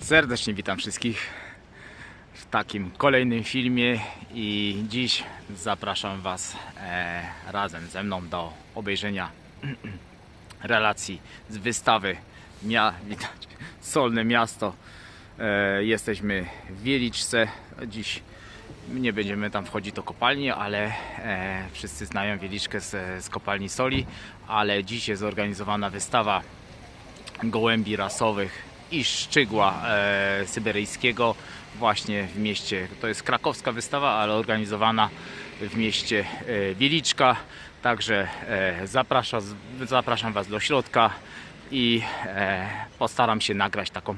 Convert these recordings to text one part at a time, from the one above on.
Serdecznie witam wszystkich w takim kolejnym filmie i dziś zapraszam Was e, razem ze mną do obejrzenia relacji z wystawy Mia, widać, Solne Miasto. E, jesteśmy w Wieliczce. Dziś nie będziemy tam wchodzić do kopalni, ale e, wszyscy znają Wieliczkę z, z kopalni soli, ale dziś jest zorganizowana wystawa gołębi rasowych i szczygła e, syberyjskiego właśnie w mieście, to jest krakowska wystawa, ale organizowana w mieście e, Wieliczka. Także e, zapraszam, zapraszam Was do środka i e, postaram się nagrać taką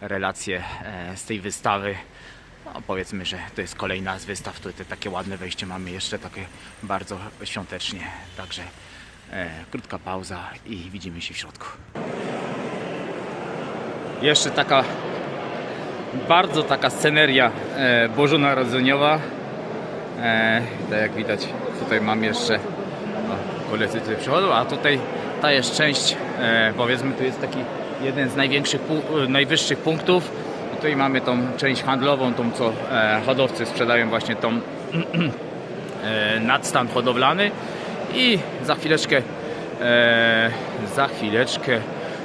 relację e, z tej wystawy. No, powiedzmy, że to jest kolejna z wystaw, tutaj takie ładne wejście mamy jeszcze takie bardzo świątecznie. Także e, krótka pauza i widzimy się w środku. Jeszcze taka bardzo taka sceneria e, bożonarodzeniowa. E, tak jak widać, tutaj mam jeszcze o, koledzy tutaj przychodzą, a tutaj ta jest część, e, powiedzmy, tu jest taki jeden z największych, e, najwyższych punktów. I tutaj mamy tą część handlową, tą co e, hodowcy sprzedają właśnie tą e, nadstan hodowlany i za chwileczkę e, za chwileczkę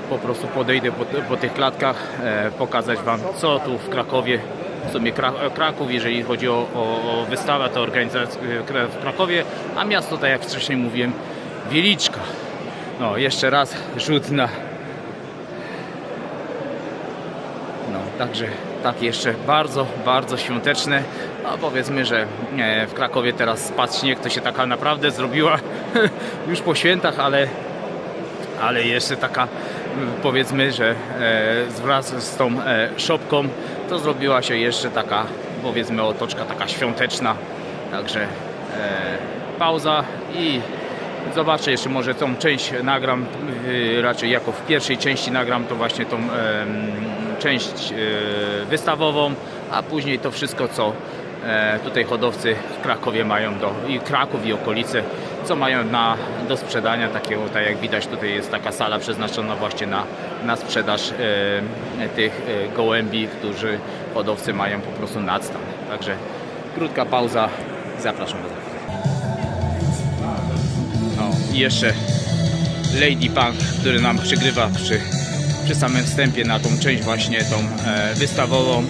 po prostu podejdę po, po tych klatkach e, pokazać Wam co tu w Krakowie w sumie Kra Kraków, jeżeli chodzi o, o, o wystawę, to organizacja e, w Krakowie, a miasto, tak jak wcześniej mówiłem, Wieliczka. No, jeszcze raz rzut na no, także tak jeszcze bardzo, bardzo świąteczne. No powiedzmy, że e, w Krakowie teraz spadł śnieg, to się taka naprawdę zrobiła już po świętach, ale, ale jeszcze taka powiedzmy, że e, wraz z tą e, szopką to zrobiła się jeszcze taka powiedzmy otoczka taka świąteczna. Także e, pauza i Zobaczę jeszcze może tą część nagram, raczej jako w pierwszej części nagram to właśnie tą część wystawową, a później to wszystko co tutaj hodowcy w Krakowie mają do i Kraków i okolice, co mają na, do sprzedania takiego, tak jak widać tutaj jest taka sala przeznaczona właśnie na, na sprzedaż e, tych e, gołębi, którzy hodowcy mają po prostu nadstan. Także krótka pauza, zapraszam Was. No i jeszcze Lady Punk, który nam przygrywa przy, przy samym wstępie na tą część właśnie tą e, wystawową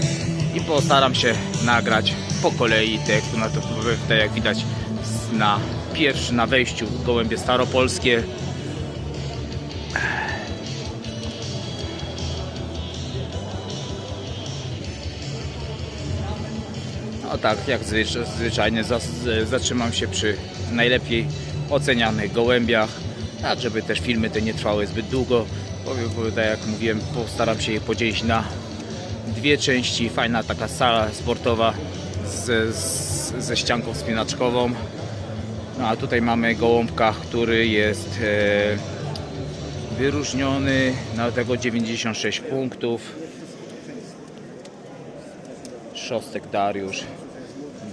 i postaram się nagrać po kolei te, to, te jak widać na pierwszy na wejściu gołębie staropolskie No tak, jak zwycz- zwyczajnie zatrzymam się przy najlepiej ocenianych gołębiach, tak żeby też filmy te nie trwały zbyt długo. Bo tak jak mówiłem, postaram się je podzielić na dwie części. Fajna taka sala sportowa z, z, ze ścianką spinaczkową. No a tutaj mamy gołąbka, który jest e, wyróżniony na tego 96 punktów. Szostek Dariusz,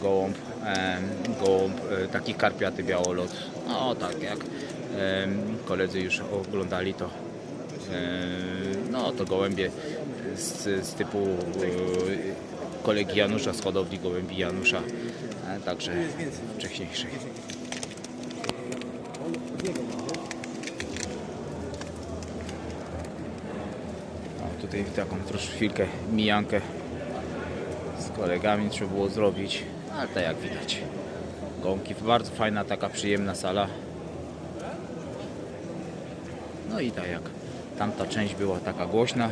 gołąb, em, gołąb e, taki karpiaty białolot. No tak jak em, koledzy już oglądali to, em, no to gołębie z, z typu e, kolegi Janusza z hodowli gołębi Janusza, e, także wcześniejszej. O, tutaj taką troszkę mijankę z kolegami trzeba było zrobić, ale tak jak widać. Gąki, bardzo fajna, taka przyjemna sala. No i tak jak tamta część była taka głośna,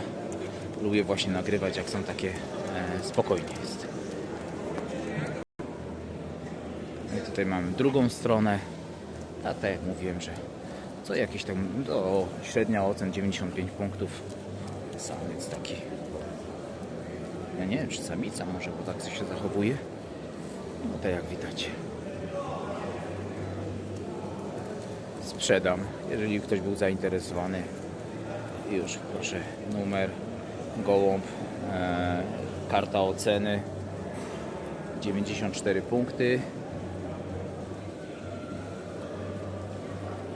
lubię właśnie nagrywać jak są takie e, spokojnie jest. No i tutaj mamy drugą stronę. A tak jak mówiłem, że co jakieś tam, o, średnia ocen 95 punktów. Samiec taki ja nie wiem, czy samica może, bo tak się zachowuje. No to jak widać. Sprzedam, jeżeli ktoś był zainteresowany. Już proszę, numer, gołąb, e, karta oceny. 94 punkty.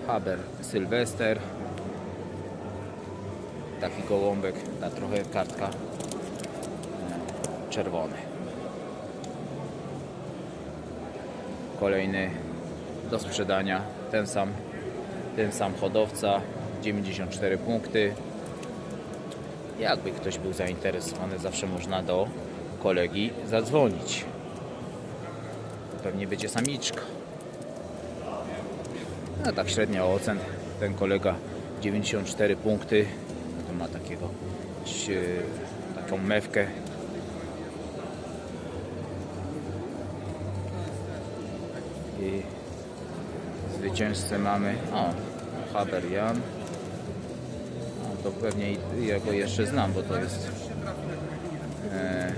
Haber Sylwester. Taki gołąbek, ta trochę kartka czerwony. Kolejny do sprzedania, ten sam, ten sam hodowca, 94 punkty. Jakby ktoś był zainteresowany, zawsze można do kolegi zadzwonić. Pewnie będzie samiczka. No tak średnia ocen. Ten kolega 94 punkty. Ma takiego taką mewkę. I zwycięzcę mamy. O, Haber Jan. No, to pewnie ja go jeszcze znam, bo to jest e,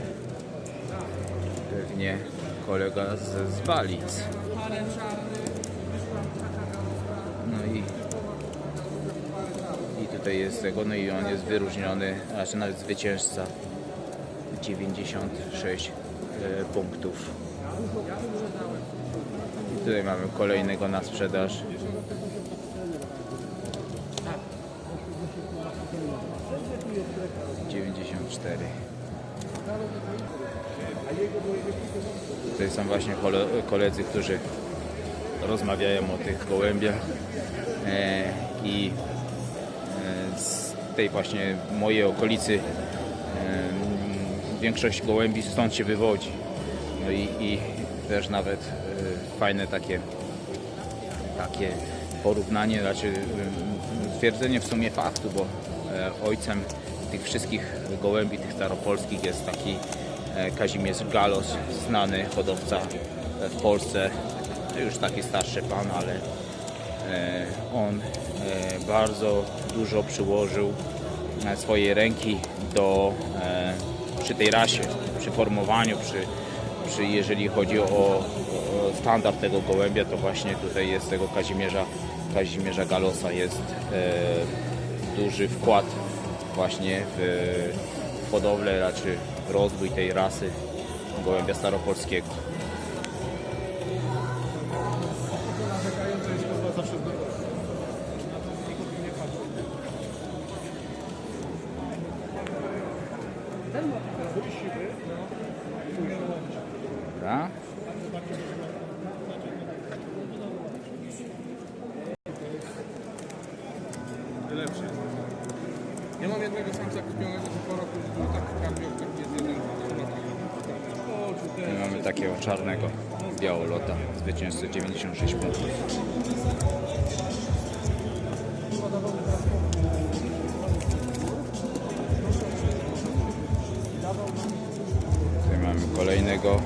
pewnie kolega z, z Balic. No i, i tutaj jest tego, no i on jest wyróżniony, znaczy nawet zwycięzca 96 e, punktów. I tutaj mamy kolejnego na sprzedaż. Dziewięćdziesiąt cztery. Tutaj są właśnie kole- koledzy, którzy rozmawiają o tych gołębiach e, i tej właśnie mojej okolicy większość gołębi stąd się wywodzi. No i, i też nawet e, fajne takie takie porównanie, znaczy ym, stwierdzenie w sumie faktu, bo e, ojcem tych wszystkich gołębi, tych staropolskich jest taki e, Kazimierz Galos, znany hodowca w Polsce, to już taki starszy pan, ale on e, bardzo dużo przyłożył e, swojej ręki do e, przy tej rasie, przy formowaniu, przy, przy jeżeli chodzi o, standard tego gołębia, to właśnie tutaj jest tego Kazimierza, Kazimierza Galosa jest e, duży wkład właśnie w hodowlę, raczej rozwój tej rasy gołębia staropolskiego. Lepszy. Ja mam jednego samca kupionego po roku, jest jeden. Mamy takiego czarnego białolota, zwycięzcy 96 punktów. Tutaj mamy kolejnego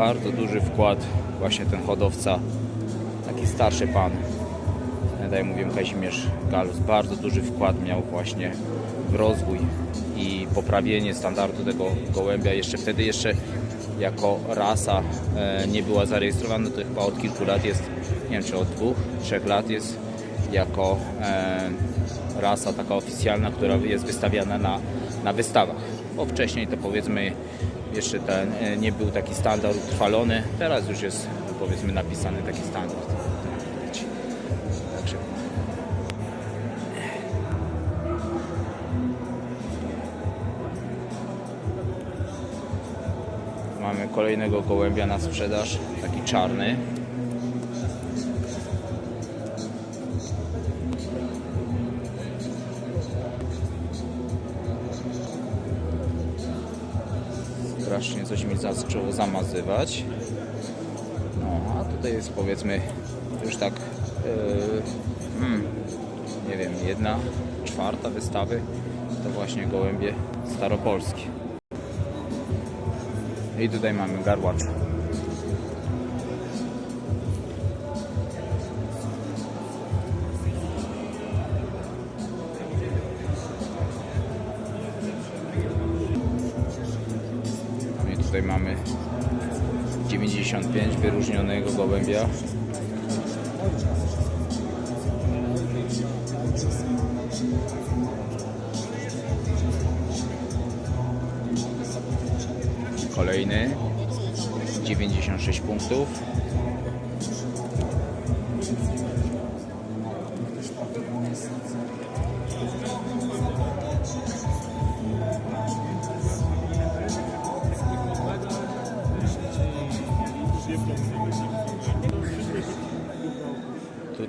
bardzo duży wkład właśnie ten hodowca, taki starszy pan, jak mówiłem Kazimierz Galus, bardzo duży wkład miał właśnie w rozwój i poprawienie standardu tego gołębia. Jeszcze wtedy jeszcze jako rasa e, nie była zarejestrowana, to chyba od kilku lat jest, nie wiem czy od dwóch, trzech lat jest jako e, rasa taka oficjalna, która jest wystawiana na, na wystawach. Bo wcześniej to powiedzmy jeszcze ten nie był taki standard utrwalony, teraz już jest powiedzmy napisany taki standard. Mamy kolejnego gołębia na sprzedaż, taki czarny. Coś mi zaczęło zamazywać. No, a tutaj jest powiedzmy już tak, yy, hmm, nie wiem, jedna czwarta wystawy to właśnie gołębie staropolskie. I tutaj mamy garłacz. wyróżnionego gołębia. Kolejny 96 punktów.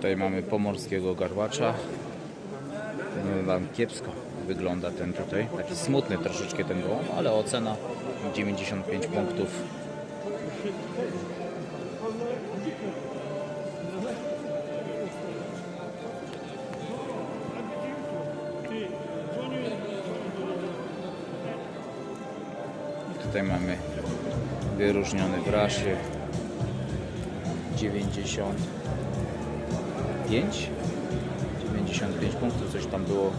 Tutaj mamy pomorskiego garbacza. Powiem Wam kiepsko wygląda ten tutaj. Taki smutny troszeczkę ten gołąb, ale ocena 95 punktów. Tutaj mamy wyróżniony w rasie 95 95 punktów, coś tam było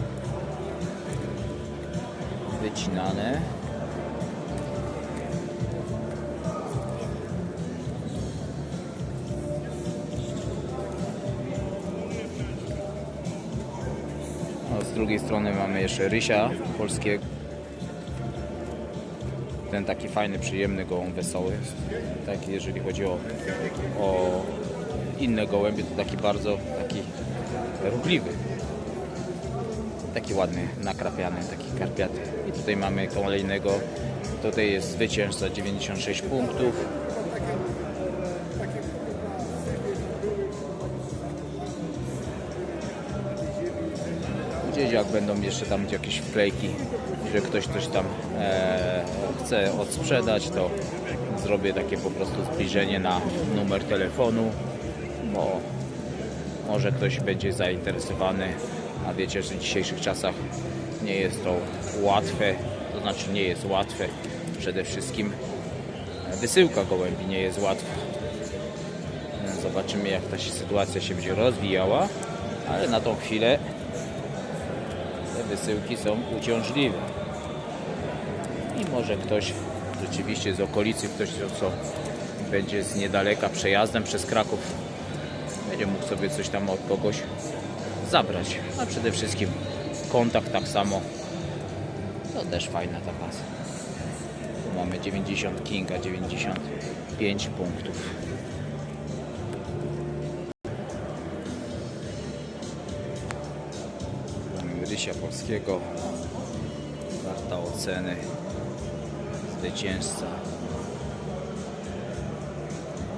wycinane. A z drugiej strony mamy jeszcze rysia polskiego. Ten taki fajny, przyjemny gołąb, wesoły. Taki, jeżeli chodzi o, o inne gołębie, to taki bardzo taki ruchliwy. Taki ładny, nakrapiany, taki karpiaty. I tutaj mamy kolejnego. Tutaj jest zwycięzca 96 punktów. Gdzieś jak będą jeszcze tam jakieś wklejki, że ktoś coś tam e, chce odsprzedać, to zrobię takie po prostu zbliżenie na numer telefonu, bo może ktoś będzie zainteresowany, a wiecie, że w dzisiejszych czasach nie jest to łatwe, to znaczy nie jest łatwe. Przede wszystkim wysyłka gołębi nie jest łatwa. Zobaczymy jak ta sytuacja się będzie rozwijała, ale na tą chwilę te wysyłki są uciążliwe. I może ktoś rzeczywiście z okolicy, ktoś co będzie z niedaleka przejazdem przez Kraków, będzie mógł sobie coś tam od kogoś zabrać. A przede wszystkim kontakt tak samo. To też fajna ta pasa. Tu mamy 90 Kinga, 95 punktów. Rysia Polskiego. Karta oceny. Zwycięzca.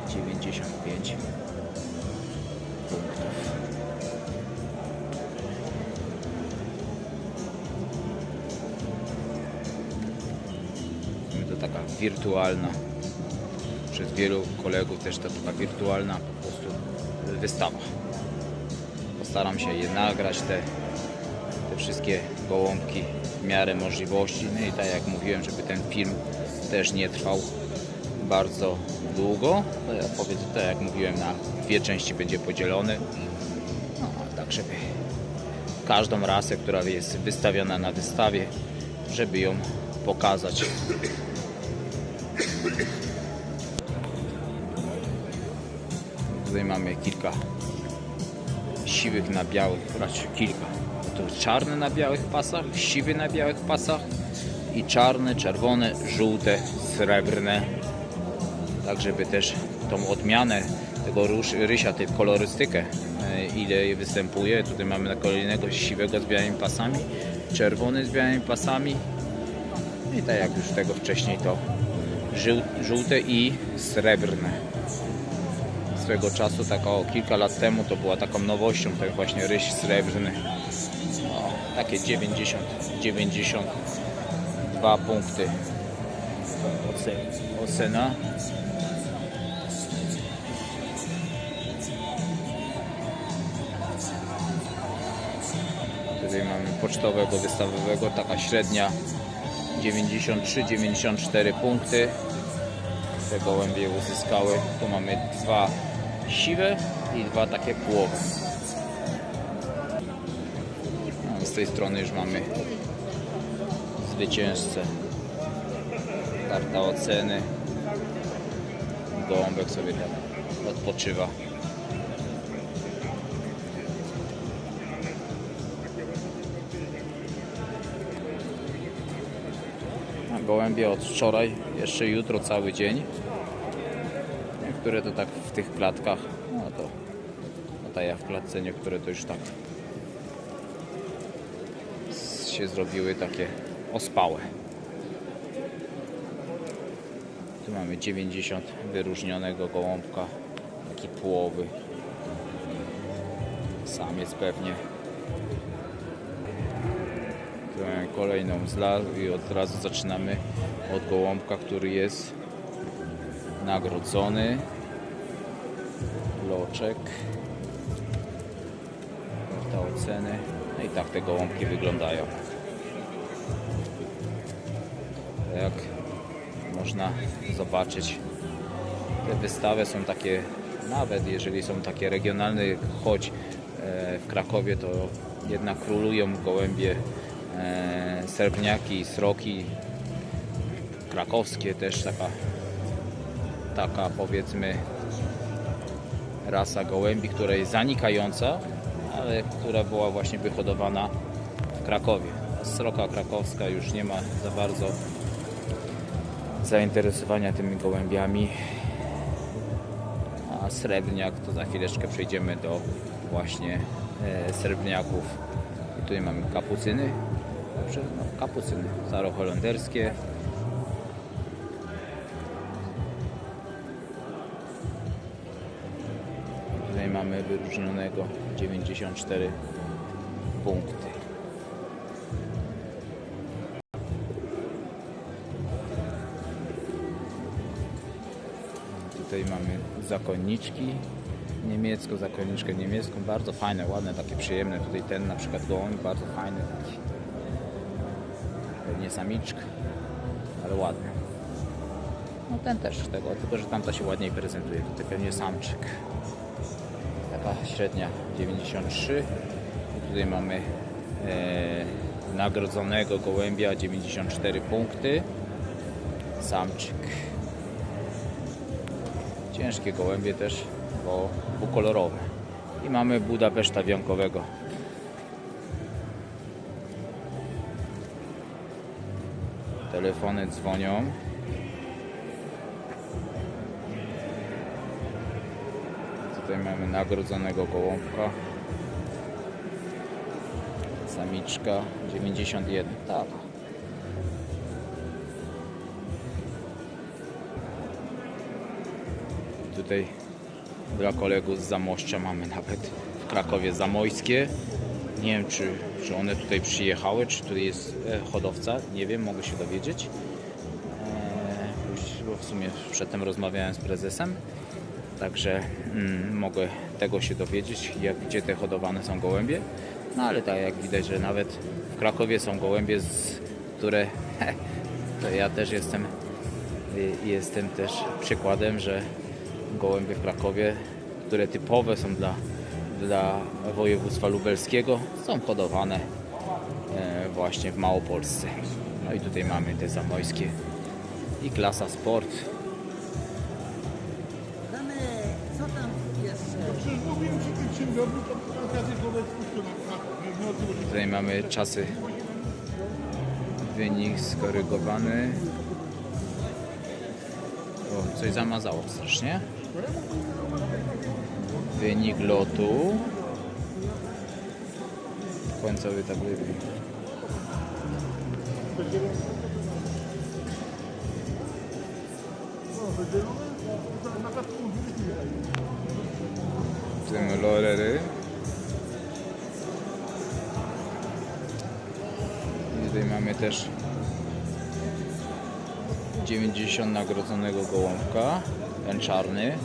95 punktów. To taka wirtualna, przez wielu kolegów też to taka wirtualna po prostu wystawa. Postaram się je nagrać, te, te wszystkie gołąbki w miarę możliwości. No i tak jak mówiłem, żeby ten film też nie trwał bardzo długo. To ja powiedzę, tak jak mówiłem, na dwie części będzie podzielony. No, tak żeby każdą rasę, która jest wystawiona na wystawie, żeby ją pokazać. Tutaj mamy kilka siwych na białych, raczej kilka. To czarne na białych pasach, siwy na białych pasach i czarne, czerwone, żółte, srebrne. Tak, żeby też tą odmianę tego rysia, tę kolorystykę, e, ile występuje. Tutaj mamy na kolejnego siwego z białymi pasami, czerwony z białymi pasami i tak jak już tego wcześniej to żół- żółte i srebrne. Swego czasu, tak o kilka lat temu, to była taką nowością, ten właśnie ryś srebrny. O, takie 90, 92 punkty Oce- ocena. Tutaj mamy pocztowego, wystawowego, taka średnia 93-94 punkty. Te gołębie uzyskały. Tu mamy dwa siwe i dwa takie płowe. No, z tej strony już mamy zwycięzcę. Karta oceny. Gołąbek sobie odpoczywa. Gołębie od wczoraj, jeszcze jutro cały dzień. Niektóre to tak w tych klatkach, no to, no tak jak w klatce, niektóre to już tak się zrobiły takie ospałe. Tu mamy 90 wyróżnionego gołąbka, taki połowy. Samiec pewnie. Mamy kolejną z i od razu zaczynamy od gołąbka, który jest nagrodzony. Loczek. Te oceny. No i tak te gołąbki wyglądają. Jak można zobaczyć, te wystawy są takie, nawet jeżeli są takie regionalne, choć e, w Krakowie to jednak królują gołębie e, srebrniaki, sroki krakowskie też taka taka powiedzmy rasa gołębi, która jest zanikająca, ale która była właśnie wyhodowana w Krakowie. Sroka krakowska już nie ma za bardzo zainteresowania tymi gołębiami. A srebrniak to za chwileczkę przejdziemy do właśnie e, srebrniaków. I tutaj mamy kapucyny. Dobrze, no, kapucyny staroholenderskie. Tutaj mamy wyróżnionego 94 punkty. Tutaj mamy zakonniczki niemiecką, zakonniczkę niemiecką, bardzo fajne, ładne, takie przyjemne. Tutaj ten na przykład gołąb, bardzo fajny taki. Nie samiczka, ale ładny. No ten też tego, tylko że tamta się ładniej prezentuje. Tutaj pewnie samczyk. Taka średnia 93. I tutaj mamy e, nagrodzonego gołębia 94 punkty. Samczyk. Ciężkie gołębie też, bo dwukolorowe. I mamy Budapeszta wiankowego. Telefony dzwonią. Tutaj mamy nagrodzonego gołąbka. Samiczka 91. Tak. Tutaj dla kolegów z Zamościa mamy nawet w Krakowie Zamojskie. Nie wiem, czy, czy one tutaj przyjechały, czy tu jest e, hodowca. Nie wiem, mogę się dowiedzieć. Już- bo w sumie przedtem rozmawiałem z prezesem. Także mm, mogę tego się dowiedzieć, jak, gdzie te hodowane są gołębie. No ale tak jak widać, że nawet w Krakowie są gołębie, z, które to ja też jestem y, jestem też przykładem, że gołębie w Krakowie, które typowe są dla, dla województwa lubelskiego, są hodowane e, właśnie w Małopolsce. No i tutaj mamy te zamojskie i klasa sport. Damy, co tam jeszcze? Na- Tutaj mamy czasy. Wynik skorygowany. O, coś zamazało strasznie. Wynik lotu. Końcowy tablicy. Tym lorery. I tutaj mamy też 90 nagrodzonego gołąbka, ten czarny.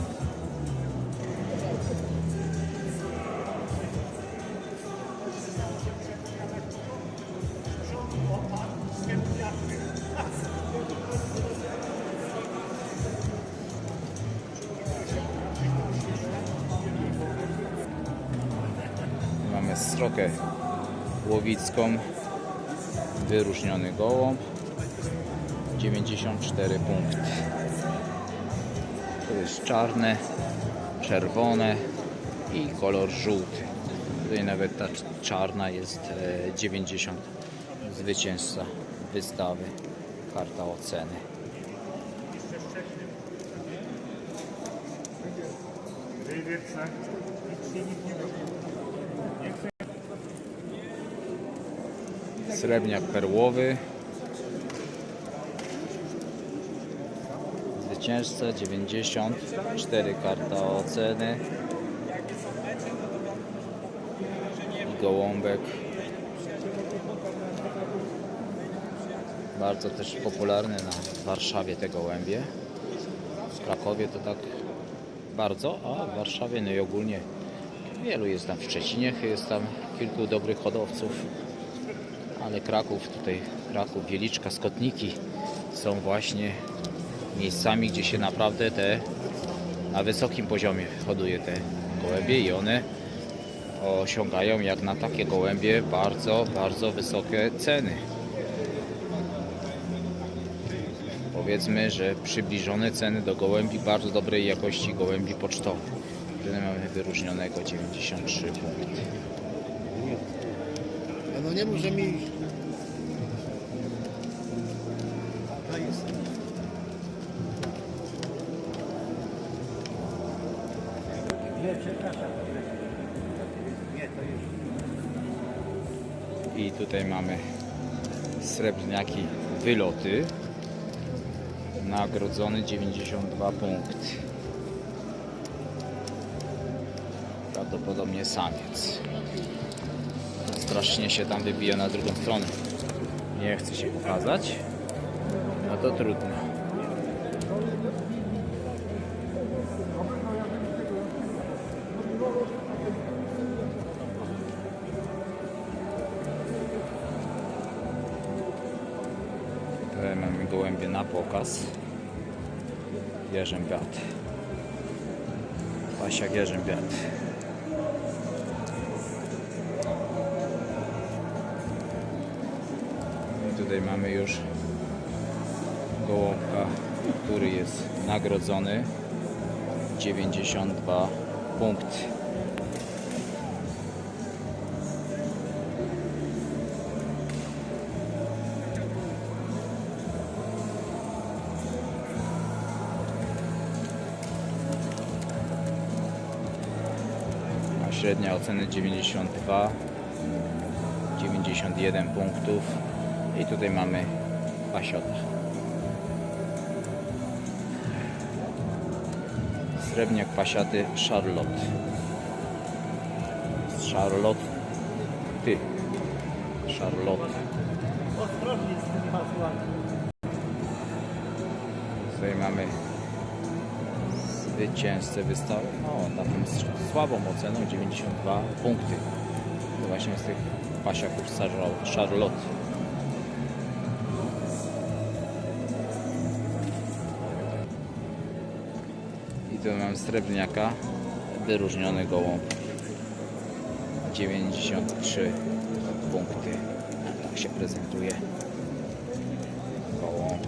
Mamy srokę łowicką, wyróżniony gołąb, 94 punkty. To jest czarne, czerwone i kolor żółty. Tutaj nawet ta czarna jest e, 90 zwycięzca wystawy. karta oceny. Srebrniak perłowy. Zwycięzca 94 karta oceny. I gołąbek. Bardzo też popularny na Warszawie te gołębie. W Krakowie to tak bardzo, a w Warszawie no i ogólnie wielu jest tam w Szczecinie, jest tam kilku dobrych hodowców. Ale Kraków, tutaj Kraków, Wieliczka, Skotniki są właśnie miejscami, gdzie się naprawdę te na wysokim poziomie hoduje te gołębie i one osiągają jak na takie gołębie bardzo, bardzo wysokie ceny. Powiedzmy, że przybliżone ceny do gołębi bardzo dobrej jakości gołębi pocztowych. Tutaj mamy wyróżnionego 93 punkty. No nie mów, że mi... I tutaj mamy srebrniaki wyloty. Nagrodzony 92 punkty. Prawdopodobnie samiec. Strasznie się tam wybija na drugą stronę. Nie chce się pokazać. No to trudno. Pokaz. Jerzębiat. Pasiak jerzębiat. I tutaj mamy już gołąbka, który jest nagrodzony. 92 punkty. Średnia oceny 92 91 punktów. I tutaj mamy pasiota srebrniak pasiaty Charlotte. Charlotte ty. Charlotte. Ostrożnie z hasłami. Tutaj mamy zwycięzcę wystawy. No, taką s- słabą oceną 92 punkty. To właśnie z tych pasiaków Charlotte. I tu mam srebrniaka, wyróżniony gołąb. 93 punkty. Tak się prezentuje gołąb.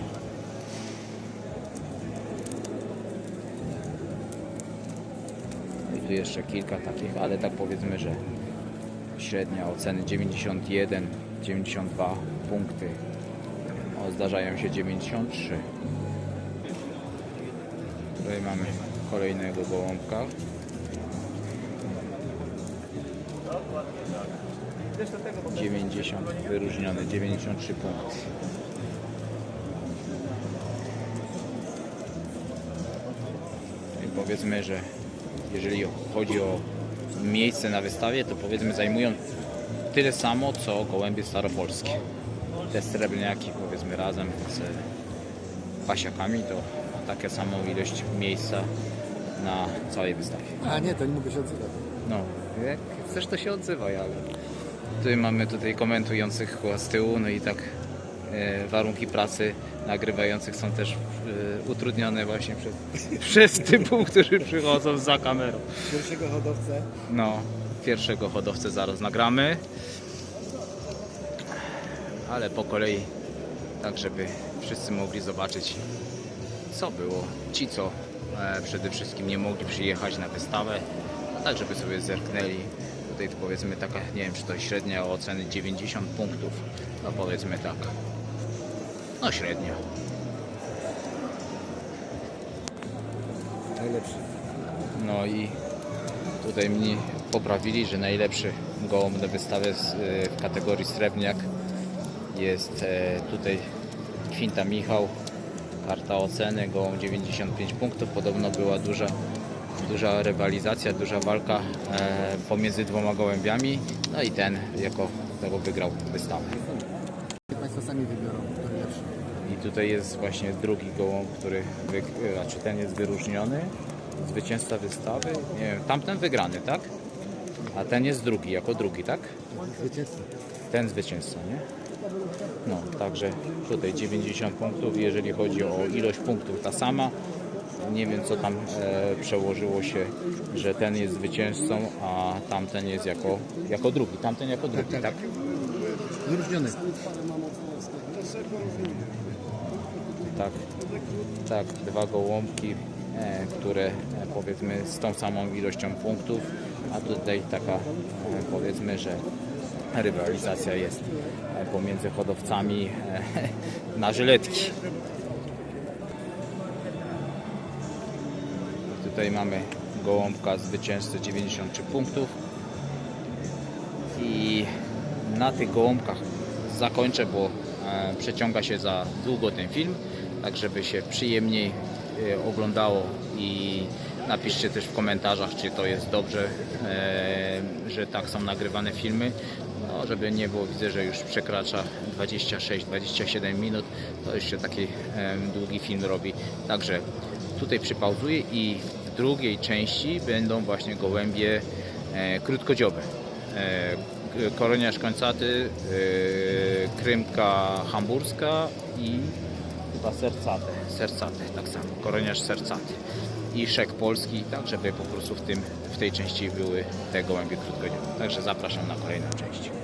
I tu jeszcze kilka takich, ale tak powiedzmy, że średnia oceny 91, 92 punkty. O, zdarzają się 93. Tutaj mamy kolejnego gołąbka. Dziewięćdziesiąt wyróżniony, 93 punkty. I powiedzmy, że jeżeli chodzi o miejsce na wystawie, to powiedzmy zajmują tyle samo, co gołębie staropolskie. Te srebrniaki powiedzmy razem z pasiakami to takie samą ilość miejsca na całej wystawie. A nie, to nie mogę się odzywać. No, jak chcesz to się odzywaj, ale tutaj mamy tutaj komentujących z tyłu, no i tak e, warunki pracy nagrywających są też utrudnione właśnie przez, przez typów, którzy przychodzą za kamerą. Pierwszego hodowcę. No, pierwszego hodowcę zaraz nagramy. Ale po kolei, tak żeby wszyscy mogli zobaczyć, co było. Ci, co e, przede wszystkim nie mogli przyjechać na wystawę, a tak żeby sobie zerknęli. Tutaj powiedzmy taka, nie wiem czy to średnia oceny 90 punktów, no powiedzmy tak. No średnio. Najlepszy. No i tutaj mnie poprawili, że najlepszy gołąb na wystawę e, w kategorii srebrniak jest e, tutaj Kwinta Michał. Karta oceny, gołąb 95 punktów. Podobno była duża, duża rywalizacja, duża walka e, pomiędzy dwoma gołębiami. No i ten jako tego wygrał wystawę. Państwo sami wybiorą, który lepszy. I tutaj jest właśnie drugi gołąb, który, wy, znaczy ten jest wyróżniony, zwycięzca wystawy. Nie wiem, tamten wygrany, tak? A ten jest drugi, jako drugi, tak? Zwycięzca. Ten zwycięzca, nie? No, także tutaj 90 punktów, jeżeli chodzi o ilość punktów ta sama. Nie wiem co tam e, przełożyło się, że ten jest zwycięzcą, a tamten jest jako, jako drugi. Tamten jako drugi, tak? Wyróżniony. Tak, tak, dwa gołąbki, e, które e, powiedzmy z tą samą ilością punktów, a tutaj taka e, powiedzmy, że rywalizacja jest pomiędzy hodowcami na żyletki. Tutaj mamy gołąbka zwycięzcy 93 punktów i na tych gołąbkach zakończę, bo przeciąga się za długo ten film, tak żeby się przyjemniej e, oglądało i napiszcie też w komentarzach, czy to jest dobrze, e, że tak są nagrywane filmy. No, żeby nie było, widzę, że już przekracza 26-27 minut, to się taki długi film robi. Także tutaj przypauzuję i w drugiej części będą właśnie gołębie e, krótkodziobe. Koroniarz końcaty, krymka hamburska i chyba sercaty, sercaty tak samo, koroniarz sercaty i szek polski, tak żeby po prostu w, tym, w tej części były te gołębie krótkodziobe. Także zapraszam na kolejną część.